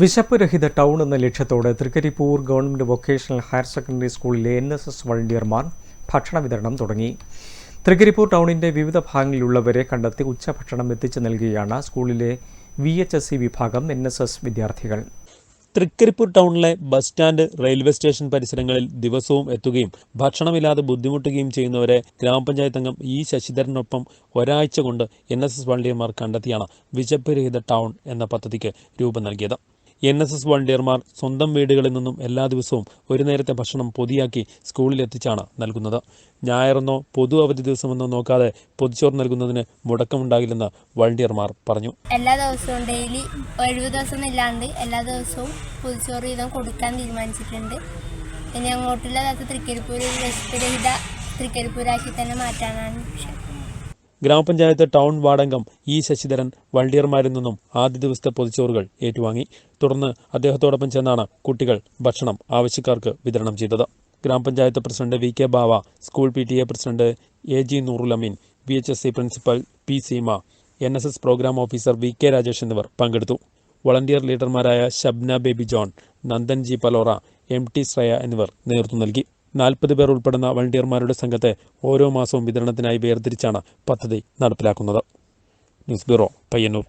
വിശപ്പ് രഹിത ടൗൺ എന്ന ലക്ഷ്യത്തോടെ Thrikaripur government vocational higher secondary സ്കൂളിലെ എൻ എസ് എസ് വളണ്ടിയർമാർ ഭക്ഷണ വിതരണം തുടങ്ങി. തൃക്കരിപ്പൂർ ടൗണിന്റെ വിവിധ ഭാഗങ്ങളിലുള്ളവരെ കണ്ടെത്തി ഉച്ചഭക്ഷണം എത്തിച്ചു നൽകുകയാണ് സ്കൂളിലെ വി എച്ച് എസ് സി വിഭാഗം എൻ എസ് എസ് വിദ്യാർത്ഥികൾ. തൃക്കരിപ്പൂർ ടൗണിലെ ബസ് സ്റ്റാൻഡ് റെയിൽവേ സ്റ്റേഷൻ പരിസരങ്ങളിൽ ദിവസവും എത്തുകയും ഭക്ഷണമില്ലാതെ ബുദ്ധിമുട്ടുകയും ചെയ്യുന്നവരെ ഗ്രാമപഞ്ചായത്ത് അംഗം ഇ ശശിധരനൊപ്പം ഒരാഴ്ച കൊണ്ട് എൻ എസ് എസ് വളണ്ടിയർമാർ കണ്ടെത്തിയാണ് വിശപ്പ് രഹിത ടൗൺ എന്ന പദ്ധതിക്ക് രൂപം നൽകിയത്. എൻ എസ് എസ് വളണ്ടിയർമാർ സ്വന്തം വീടുകളിൽ നിന്നും എല്ലാ ദിവസവും ഒരു നേരത്തെ ഭക്ഷണം പൊതിയാക്കി സ്കൂളിലെത്തിച്ചാണ് നൽകുന്നത്. ഞായറെന്നോ പൊതു അവധി ദിവസമെന്നോ നോക്കാതെ പൊതിച്ചോറ് നൽകുന്നതിന് മുടക്കമുണ്ടാകില്ലെന്ന് വളണ്ടിയർമാർ പറഞ്ഞു. എല്ലാ ദിവസവും ഡെയിലി ഒഴിവ് ദിവസം ഇല്ലാണ്ട് എല്ലാ ദിവസവും പുതുച്ചോറ് വീതം കൊടുക്കാൻ തീരുമാനിച്ചിട്ടുണ്ട്. ഇനി അങ്ങോട്ടുള്ള തൃക്കരിപ്പൂർ തൃക്കരിപ്പൂരാക്കി തന്നെ മാറ്റാനാണ് ലക്ഷ്യം. ഗ്രാമപഞ്ചായത്ത് ടൗൺ വാർഡംഗം ഇ ശശിധരൻ വണ്ടിയർമാരിൽ നിന്നും ആദ്യ ദിവസത്തെ പൊതിച്ചോറുകൾ ഏറ്റുവാങ്ങി. തുടർന്ന് അദ്ദേഹത്തോടൊപ്പം ചെന്നാണ് കുട്ടികൾ ഭക്ഷണം ആവശ്യക്കാർക്ക് വിതരണം ചെയ്തത്. ഗ്രാമപഞ്ചായത്ത് president V K Bava school P T A president A G Noorul Ameen V H S C principal P Seema N S S programme officer V K Rajesh എന്നിവർ പങ്കെടുത്തു. Volunteer ലീഡർമാരായ Shabna Baby John Nandan G Palora M T Shreya എന്നിവർ നേതൃത്വം നൽകി. നാൽപ്പത് പേർ ഉൾപ്പെടുന്ന വളണ്ടിയർമാരുടെ സംഘത്തെ ഓരോ മാസവും വിതരണത്തിനായി വേർതിരിച്ചാണ് പദ്ധതി നടപ്പിലാക്കുന്നത്. News bureau Payyanur.